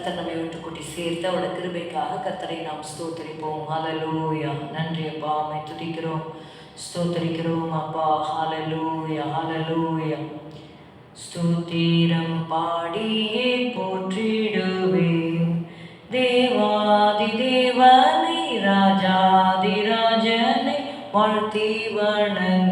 கர்த்தர் நம்மை விட்டு கூட்டி சேர்த்து அவரோட கிருபைக்காக கர்த்தரை நாம் ஸ்தோத்தரிப்போம். ஹalleluya நன்றி அப்பா. அம்மை துதிக்கிறோம். ஸ்தோத்தரிக்கிறோம் அப்பா. ஹalleluya ஹalleluya ஸ்தோத்திரம் பாடியே போற்றிடுவேன். தேவாதி தேவனை ராஜாதி ராஜனை வாழ்த்தி வணங்க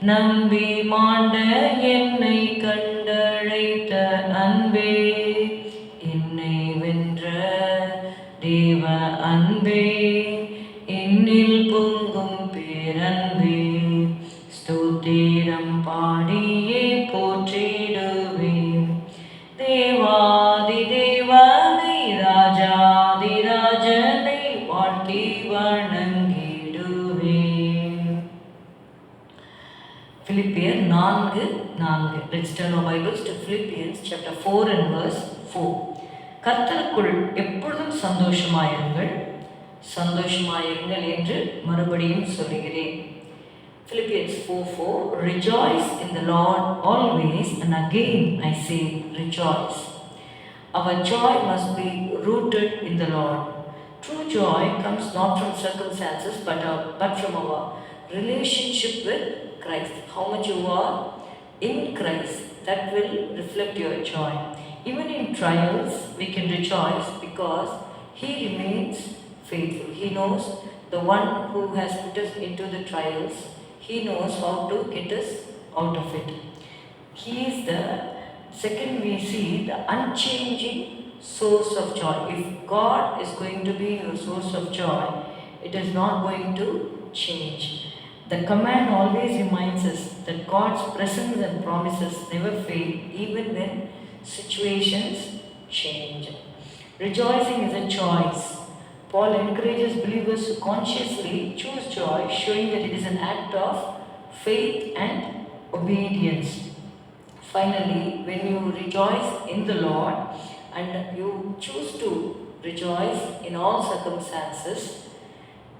நம்பி மாண்ட என்னை கண்டழைத்த அன்பே என்னை வென்ற தேவ அன்பே என்னில் பொங்கும் பேரன்பே. Let's turn our Bibles to Philippians chapter 4 and verse 4. கர்த்தருக்குள் எப்பொழுதும் சந்தோஷமாயிருங்கள் சந்தோஷமாயிருங்கள் என்று மறுபடியும் சொல்லுகிறேன் Philippians 4 4 Rejoice in the Lord always, and again I say, rejoice. Our joy must be rooted in the Lord. True joy comes not from circumstances but, uh, but from our relationship with Christ. How much you are in Christ, that will reflect your joy. Even in trials, we can rejoice because He remains faithful. He knows the one who has put us into the trials, He knows how to get us out of it. He is the second we see the unchanging source of joy. If God is going to be your source of joy, it is not going to change. The command always reminds us that God's presence and promises never fail, even when situations change. Rejoicing is a choice. Paul encourages believers to consciously choose joy, showing that it is an act of faith and obedience. Finally, when you rejoice in the Lord and you choose to rejoice in all circumstances,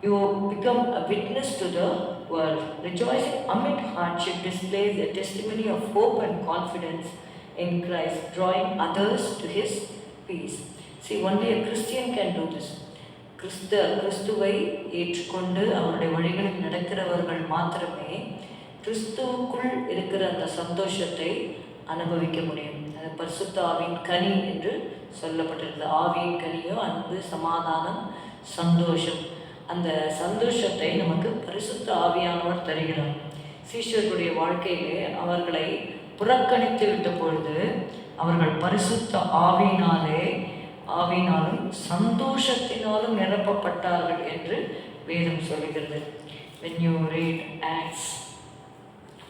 you become a witness to the world. Rejoicing amid hardship displays a testimony of hope and confidence in Christ, drawing others to his peace. See, only a Christian can do this. கிறிஸ்த கிறிஸ்துவை ஏற்றுக்கொண்டு அவருடைய வழிகளில் நடக்கிறவர்கள் மாத்திரமே கிறிஸ்துவுக்குள் இருக்கிற அந்த சந்தோஷத்தை அனுபவிக்க முடியும் அது பரிசுத்த ஆவியின் கனி என்று சொல்லப்பட்டிருக்கிறது ஆவியின் கனியோ அன்பு சமாதானம் சந்தோஷம் அந்த சந்தோஷத்தை நமக்கு பரிசுத்த ஆவியானவர் தருகிறார். சீஷர்களுடைய வாழ்க்கையிலே அவர்களை புறக்கணித்து விட்ட பொழுது அவர்கள் பரிசுத்த ஆவியினாலே ஆவினாலும் சந்தோஷத்தினாலும் நிரப்பப்பட்டார்கள் என்று வேதம் சொல்லுகிறது. When you read acts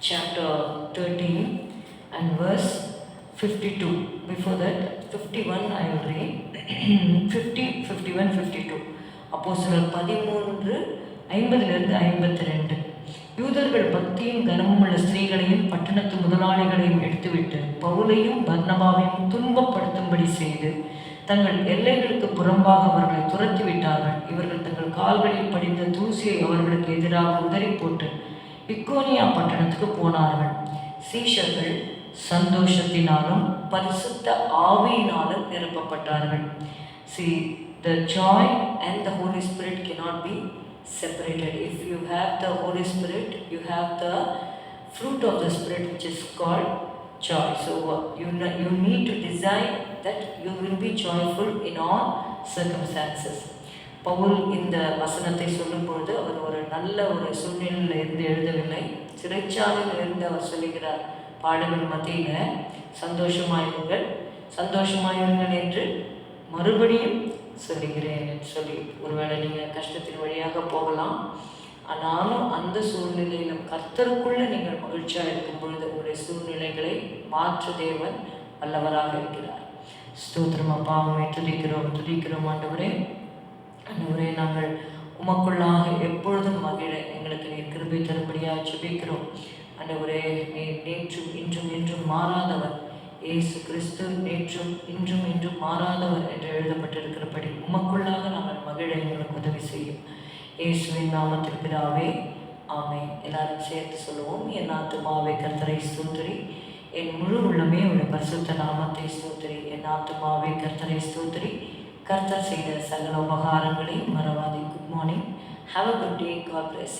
chapter 13 and verse 52 before that 51 i will read 50 51 52 அப்போ சில பதிமூன்று ஐம்பதிலிருந்து ஐம்பத்தி ரெண்டு யூதர்கள் பக்தியும் கனமும் உள்ள ஸ்திரீகளையும் பட்டணத்து முதலாளிகளையும் எடுத்துவிட்டு பவுலையும் பர்ணபாவையும் துன்பப்படுத்தும்படி செய்து தங்கள் எல்லைகளுக்கு புறம்பாக அவர்களை துரத்தி விட்டார்கள். இவர்கள் தங்கள் கால்களில் படிந்த தூசியை அவர்களுக்கு எதிராக உதறி போட்டு இக்கோனியா பட்டணத்துக்கு போனார்கள். சீஷர்கள் சந்தோஷத்தினாலும் பரிசுத்த ஆவியினாலும் நிரப்பப்பட்டார்கள். Sri the joy and the holy spirit cannot be separated if you have the holy spirit you have the fruit of the spirit which is called joy so uh, you, you need to desire that you will be joyful in all circumstances Pavul இந்த வசனத்தை சொல்லும் பொழுது அவர் ஒரு நல்ல ஒரு சூழ்நிலையில் இருந்து எழுதவில்லை சிறைச்சாலையில் இருந்து அவர் சொல்லுகிறார் பாடல்கள் மத்தியில் சந்தோஷமாயிருங்கள் சந்தோஷமாயிருங்கள் என்று மறுபடியும் சொல்லுகிறேன் என்று சொல்லி ஒருவேளை நீங்கள் கஷ்டத்தின் வழியாக போகலாம். ஆனாலும் அந்த சூழ்நிலையிலும் கர்த்தருக்குள்ளே நீங்கள் மகிழ்ச்சியாக இருக்கும் பொழுது உங்களுடைய சூழ்நிலைகளை மாற்று தேவன் வல்லவராக இருக்கிறார். ஸ்தோத்திரம் அப்பாவை துதிக்கிறோம் துதிக்கிறோம் ஆண்டவரே. ஆண்டவரே நாங்கள் உமக்குள்ளாக எப்பொழுதும் மகிழ எங்களுக்கு நீர் கிருபை தரும்படியாக ஜெபிக்கிறோம். ஆண்டவரே நீ நேற்றும் இன்றும் என்றும் மாறாதவர். இயேசு கிறிஸ்து நேற்றும் இன்றும் இன்றும் மாறாதவர் என்று எழுதப்பட்டிருக்கிறபடி உமக்குள்ளாக நாங்கள் மகிழ எங்களுக்கு உதவி செய்யும். இயேசுவின் நாமத்தில் பிதாவே ஆமை எல்லாரும் சேர்த்து சொல்லுவோம் என் ஆத்துமாவை கர்த்தரை ஸ்தூத்திரி. என் முழு உள்ளமே ஒரு பரிசுத்த நாமத்தை ஸ்தூத்திரி. என் ஆத்துமாவை கர்த்தரை ஸ்தூத்திரி. கர்த்தர் செய்த சகல உபகாரங்களை மறவாதி. Good morning have a good day God bless